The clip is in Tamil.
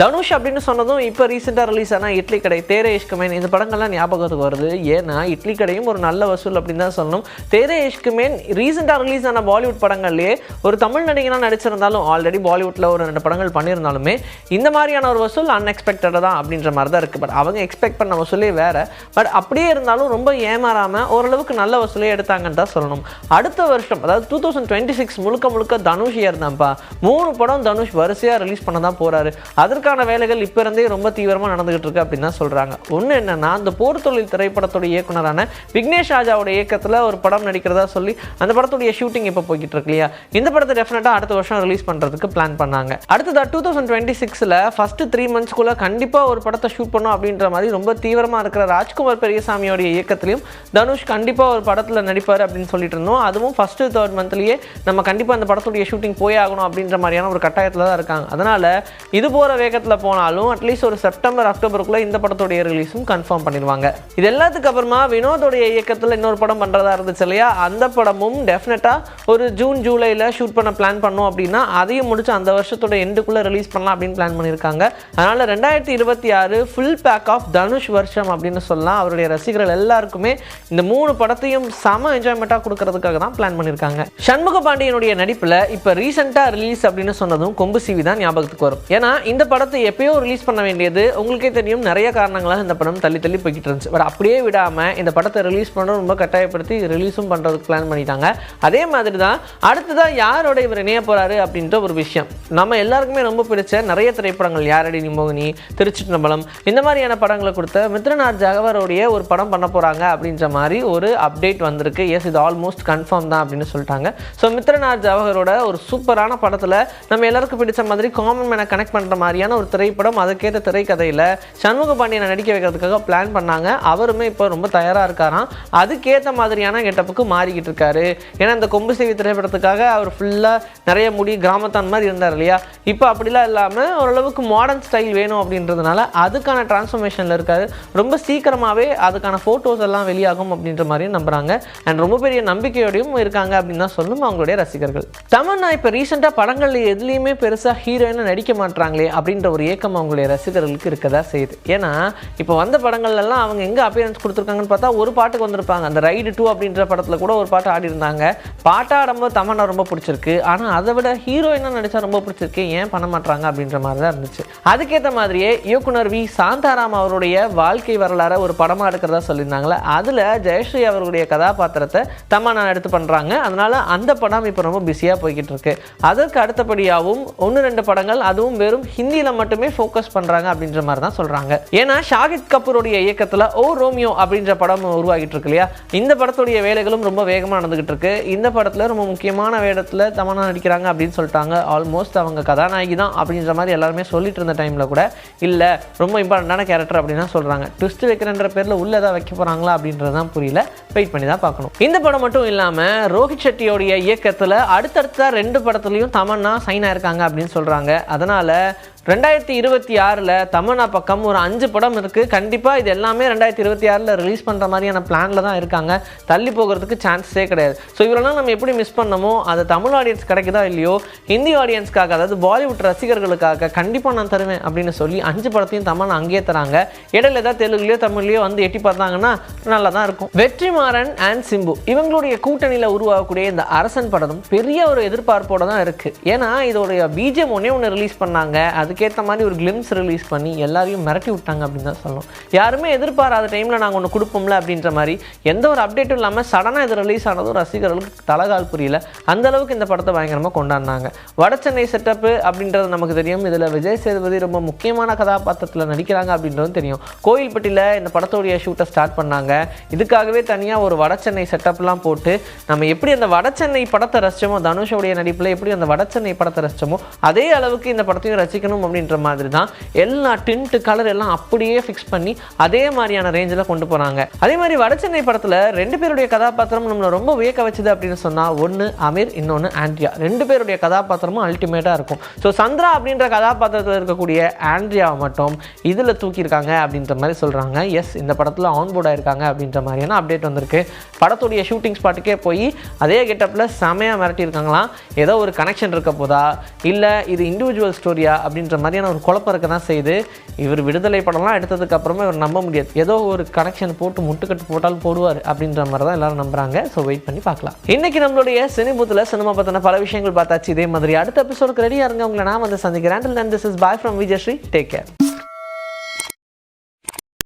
தனுஷ் அப்படின்னு சொன்னதும் இப்போ ரீசெண்டாக ரிலீஸ் ஆனால் இட்லி கடை தேரே இஷ்குமேன் இந்த படங்கள்லாம் ஞாபகத்துக்கு வருது. ஏன்னா இட்லி கடையும் ஒரு நல்ல வசூல் அப்படின்னு தான் சொல்லணும். தேரே இஷ்குமேன் ரீசெண்டாக ரிலீஸ் ஆன பாலிவுட் படங்கள்லேயே ஒரு தமிழ் நடிகனாக நடிச்சிருந்தாலும் ஆல்ரெடி பாலிவுட்டில் ஒரு ரெண்டு படங்கள் பண்ணியிருந்தாலுமே இந்த மாதிரியான ஒரு வசூல் அன்எக்ஸ்பெக்டடாக தான் அப்படின்ற மாதிரி தான் இருக்குது பட் அவங்க எக்ஸ்பெக்ட் பண்ண வசூலே வேறு. பட் அப்படியே இருந்தாலும் ரொம்ப ஏமாறாமல் ஓரளவுக்கு நல்ல வசூலே எடுத்தாங்கன்னு தான் சொல்லணும். அடுத்த வருஷம் அதாவது டூ தௌசண்ட் டுவெண்ட்டி சிக்ஸ் முழுக்க முழுக்க தனுஷ் இயர் தான்ப்பா. மூணு படம் தனுஷ் வரிசையாக ரிலீஸ் பண்ண தான் போகிறாரு அதற்கான வேலைகள் இப்போ இருந்தே ரொம்ப தீவிரமாக நடந்துகிட்டு இருக்கு அப்படின்னு தான் சொல்கிறாங்க ஒன்று என்னென்னா அந்த போர் தொழில் திரைப்படத்தோட இயக்குனரான விக்னேஷ் ராஜாவோட இயக்கத்தில் ஒரு படம் நடிக்கிறதா சொல்லி அந்த படத்துடைய ஷூட்டிங் இப்போ போய்கிட்டு இருக்கு இல்லையா? இந்த படத்தை டெஃபினட்டாக அடுத்த வருஷம் ரிலீஸ் பண்ணுறதுக்கு பிளான் பண்ணாங்க. அடுத்ததாக டூ தௌசண்ட் டுவெண்ட்டி சிக்ஸில் ஃபஸ்ட்டு த்ரீ மந்த்ஸ்க்குள்ளே கண்டிப்பாக ஒரு படத்தை ஷூட் பண்ணோம் அப்படின்ற மாதிரி ரொம்ப தீவிரமாக இருக்கிற ராஜ்குமார் பெரியசாமியோடைய இயக்கத்திலையும் தனுஷ் கண்டிப்பாக ஒரு படத்தில் நடிப்பார் அப்படின்னு சொல்லிட்டு இருந்தோம். அதுவும் ஃபஸ்ட்டு தேர்ட் மந்த்லேயே நம்ம கண்டிப்பாக அந்த படத்துடைய ஷூட்டிங் போய் ஆகணும் அப்படின்ற மாதிரியான ஒரு கட்டாயத்தில் தான் இருக்காங்க. அதனால் இது போகிற வேகத்தில் போனாலும் அட்லீஸ்ட் ஒரு செப்டம்பர் அக்டோபருக்குள்ளே இந்த படத்துடைய ரிலீஸும் கன்ஃபார்ம் பண்ணிடுவாங்க. இது எல்லாத்துக்கு அப்புறமா வினோதோடைய இயக்கத்தில் இன்னொரு படம் பண்ணுறதா இருந்துச்சு இல்லையா? அந்த படமும் டெஃபினட்டாக ஒரு ஜூன் ஜூலையில் ஷூட் பண்ண பிளான் பண்ணோம் அப்படின்னா அதையும் முடிச்சு அந்த வருஷத்தோட எண்டுக்குள்ளே ரிலீஸ் பண்ணலாம் அப்படின்னு பிளான் பண்ணியிருக்காங்க. அதனால் ரெண்டாயிரத்தி இருபத்தி ஆறு ஃபுல் பேக் ஆஃப் தனுஷ் வருஷம் அப்படின்னு சொல்லலாம். அவருடைய ரசிகர்கள் எல்லாருக்குமே இந்த மூணு படத்தையும் செம என்ஜாய்மெண்ட்டாக கொடுக்கறதுக்காக தான் பிளான் பண்ணியிருக்காங்க. சண்முக பாண்டியனுடைய நடிப்பில் இப்போ ரீசெண்டாக ரிலீஸ் அப்படின்னு சொன்னதும் கொம்பு சிவி தான் ஞாபகத்துக்கு வரும். ஏன்னா இந்த படத்தை எப்பயோ ரிலீஸ் பண்ண வேண்டியது. உங்களுக்கே தெரியும் நிறைய காரணங்களாக இந்த படம் தள்ளி தள்ளி போய்கிட்டு இருந்துச்சு. பட் அப்படியே விடாமல் இந்த படத்தை ரிலீஸ் பண்ண ரொம்ப கட்டாயப்படுத்தி ரிலீஸும் பண்ணுறதுக்கு பிளான் பண்ணிட்டாங்க. அதே மாதிரி தான் அடுத்ததாக யாரோட இவர் இணைய போகிறாரு அப்படின்ற ஒரு விஷயம். நம்ம எல்லாருக்குமே ரொம்ப பிடிச்ச நிறைய திரைப்படங்கள். யாரடி நிமோகினி திருச்சிட்டம்பலம் இந்த மாதிரியான படங்களை கொடுத்த மித்ரநாத் ஜகவருடைய ஒரு படம் பண்ண போகிறாங்க அப்படின்ற மாதிரி ஒரு அப்டேட் வந்திருக்கு. எஸ் இது ஆல்மோஸ்ட் கன்ஃபார்ம் தான் அப்படின்னு சொல்லிட்டாங்க. ஸோ மித்ரநாத் ஜவஹரோட ஒரு சூப்பரான படத்தில் நம்ம எல்லாருக்கும் பிடிச்ச மாதிரி காமன் மேனை கனெக்ட் பண்ணுற மாதிரியான ஒரு திரைப்படம் அதுக்கேற்ற திரைக்கதையில் சண்முக பாண்டியனை நடிக்க வைக்கிறதுக்காக பிளான் பண்ணாங்க. அவருமே இப்போ ரொம்ப தயாராக இருக்காராம். அதுக்கேற்ற மாதிரியான கெட்டப்புக்கு மாறிக்கிட்டு இருக்காரு. ஏன்னா இந்த கொம்பு சேவி திரைப்படத்துக்காக அவர் ஃபுல்லாக நிறைய முடி கிராமத்தான் மாதிரி இருந்தார் இல்லையா? இப்போ அப்படிலாம் இல்லாமல் ஓரளவுக்கு மாடர்ன் ஸ்டைல் வேணும் அப்படின்றதுனால அதுக்கான டிரான்ஸ்ஃபர்மேஷனில் இருக்காரு. ரொம்ப சீக்கிரமாகவே அதுக்கான ஃபோட்டோஸ் எல்லாம் வெளியாகும் அப்படின்ற மாதிரியும் நம்புகிறாங்க அண்ட் ரொம்ப பெரிய நம்பிக்கையோடையும் இருக்காங்க அப்படின்னு தான் சொல்லும் அவங்களுடைய ரசிகர்கள். தமன்னா இப்போ ரீசெண்டாக படங்கள் எதுலேயுமே பெருசாக ஹீரோயினாக நடிக்க மாட்றாங்களே அப்படின்ற ஒரு ஏக்கம் அவங்களுடைய ரசிகர்களுக்கு இருக்கதா செய்யுது. ஏன்னா இப்போ வந்த படங்கள்லாம் அவங்க எங்கே அப்பியரன்ஸ் கொடுத்துருக்காங்கன்னு பார்த்தா ஒரு பாட்டுக்கு வந்திருப்பாங்க. அந்த ரைடு டூ அப்படின்ற படத்தில் கூட ஒரு பாட்டு ஆடி இருந்தாங்க பாட்டு ஆடும்போது தமன்னா ரொம்ப பிடிச்சிருக்கு. ஆனால் அதை விட ஹீரோயினாக நடித்தா ரொம்ப பிடிச்சிருக்கு. ஏன் பண்ண மாட்டாங்க அப்படின்ற மாதிரி தான் இருந்துச்சு. அதுக்கேற்ற மாதிரியே இயக்குனர் வி. சாந்தாராம் அவருடைய வாழ்க்கை வரலாறை ஒரு படமாக எடுக்கிறதா சொல்லியிருந்தாங்களே அதில் ஜெயஸ்ரீ அவர்களுடைய கதாபாத்திரத்தை தமன்னா எடுத்து பண்ணுறாங்க அதனால் அந்த படம் இப்போ ரொம்ப பிஸியாக போய்கிட்டு இருக்கு. அதற்கு அடுத்தபடியாகவும் ஒன்று ரெண்டு படங்கள் அதுவும் வெறும் ஹிந்தியில் மட்டுமே ஃபோக்கஸ் பண்ணுறாங்க அப்படின்ற மாதிரி தான் சொல்கிறாங்க ஏன்னா ஷாகித் கபூருடைய இயக்கத்தில் ஓ ரோமியோ அப்படின்ற படம் உருவாகிட்டு இருக்கு இல்லையா? இந்த படத்துடைய வேலைகளும் ரொம்ப வேகமாக நடந்துகிட்டு இருக்கு. இந்த படத்தில் ரொம்ப முக்கியமான வேடத்தில் தமனா நடிக்கிறாங்க அப்படின்னு சொல்லிட்டாங்க. ஆல்மோஸ்ட் அவங்க கதாநாயகி தான் அப்படின்ற மாதிரி எல்லாருமே சொல்லிட்டு இருந்த டைமில் கூட இல்லை ரொம்ப இம்பார்ட்டண்டான கேரக்டர் அப்படின்னு தான் சொல்கிறாங்க ட்விஸ்ட் வைக்கிறன்ற பேரில் உள்ள ஏதாவது வைக்க போகிறாங்களா அப்படின்றது தான் புரியல. வெயிட் பண்ணி தான் பார்க்கணும். இந்த படம் மட்டும் இல்லாமல் ரோஹித் செட்டியோடைய இயக்கத்தில் அடுத்தடுத்த ரெண்டு படத்துலையும் தமன்னா சைன் ஆயிருக்காங்க அப்படின்னு சொல்கிறாங்க அதனால் ரெண்டாயிரத்தி இருபத்தி ஆறில் தமன்னா பக்கம் ஒரு அஞ்சு படம் இருக்குது கண்டிப்பாக இது எல்லாமே ரெண்டாயிரத்தி இருபத்தி ஆறில் ரிலீஸ் பண்ணுற மாதிரியான பிளானில் தான் இருக்காங்க. தள்ளி போகிறதுக்கு சான்ஸே கிடையாது. ஸோ இவரெல்லாம் நம்ம எப்படி மிஸ் பண்ணமோ அது தமிழ் ஆடியன்ஸ் கிடைக்குதா இல்லையோ ஹிந்தி ஆடியன்ஸ்க்காக அதாவது பாலிவுட் ரசிகர்களுக்காக கண்டிப்பாக நான் தருவேன் அப்படின்னு சொல்லி அஞ்சு படத்தையும் தமன்னா அங்கேயே தராங்க. இடையில ஏதாவது தெலுங்குலையோ தமிழ்லையோ வந்து எட்டி பார்த்தாங்கன்னா நல்லா தான் இருக்கும். வெற்றிமாறன் அண்ட் சிம்பு இவங்களுடைய கூட்டணியில் உருவாகக்கூடிய இந்த அரசன் படமும் பெரிய ஒரு எதிர்பார்ப்போடு தான் இருக்குது ஏன்னா இதோடைய பிஜிஎம் ஒன்றே ஒன்று ரிலீஸ் பண்ணாங்க. அதுக்கேற்ற மாதிரி ஒரு கிளிம்ஸ் ரிலீஸ் பண்ணி எல்லாரையும் மிரட்டி விட்டாங்க அப்படின்னு தான் சொல்லணும். யாருமே எதிர்பாராத டைமில் நாங்கள் ஒன்று கொடுப்போம்ல அப்படின்ற மாதிரி எந்த ஒரு அப்டேட்டும் இல்லாமல் சடனாக இது ரிலீஸ் ஆனதும் ரசிகர்களுக்கு தலகால் புரியல. அந்த அளவுக்கு இந்த படத்தை பயங்கரமாக கொண்டாடினாங்க. வட சென்னை செட்டப்பு அப்படின்றது நமக்கு தெரியும். இதில் விஜய் சேதுபதி ரொம்ப முக்கியமான கதாபாத்திரத்தில் நடிக்கிறாங்க அப்படின்றதும் தெரியும். கோயில்பட்டியில் இந்த படத்தோடைய ஷூட்டை ஸ்டார்ட் பண்ணாங்க. இதுக்காகவே தனியாக ஒரு வட சென்னை செட்டப்லாம் போட்டு நம்ம எப்படி அந்த வட சென்னை படத்தை ரசிச்சோமோ தனுஷோடைய நடிப்பில் எப்படி அந்த வட சென்னை படத்தை ரசித்தோமோ அதே அளவுக்கு இந்த படத்தையும் ரசிக்கணும் அப்படின்ற மாதிரி தான் எல்லா டின்ட்டு கலர் எல்லாம் அப்படியே ஃபிக்ஸ் பண்ணி அதே மாதிரியான ரேஞ்சில் கொண்டு போகிறாங்க அதே மாதிரி வட சென்னை படத்தில் ரெண்டு பேருடைய கதாபாத்திரம் நம்மளை ரொம்ப வியக்க வச்சுது அப்படின்னு சொன்னால் ஒன்று அமீர் இன்னொன்று ஆண்ட்ரியா. ரெண்டு பேருடைய கதாபாத்திரமும் அல்டிமேட்டாக இருக்கும். ஸோ சந்திரா அப்படின்ற கதாபாத்திரத்தில் இருக்கக்கூடிய ஆண்ட்ரியாவை மட்டும் இதில் தூக்கியிருக்காங்க அப்படின்ற மாதிரி சொல்கிறாங்க எஸ் இந்த படத்தில் ஆன் போர்டாக இருக்காங்க அப்படின்ற மாதிரியான அப்டேட் வந்திருக்கு. படத்துடைய ஷூட்டிங் ஸ்பாட்டுக்கே போய் அதே கெட்டப்பில் செமையாக மிரட்டியிருக்காங்களாம். ஏதோ ஒரு கனெக்ஷன் இருக்க போதா? இல்லை இது இண்டிவிஜுவல் ஸ்டோரியா அப்படின்ற மாதிரியான ஒரு குழப்பம் இருக்க தான் செய்யுது. இவர் விடுதலை படம்லாம் எடுத்ததுக்கு அப்புறமே இவர் நம்ப முடியாது. ஏதோ ஒரு கனெக்ஷன் போட்டு முட்டுக்கட்டு போட்டாலும் போடுவார் அப்படின்ற மாதிரி தான் எல்லாரும் நம்புறாங்க. ஸோ வெயிட் பண்ணி பார்க்கலாம். இன்னைக்கு நம்மளுடைய சினிபூத்தில் சினிமா பற்றின பல விஷயங்கள் பார்த்தாச்சு. இதே மாதிரி அடுத்த எபிசோடுக்கு ரெடியாக இருங்க. உங்களை நான் வந்து சந்திக்கிறேன். This is boy from Vijayasri take care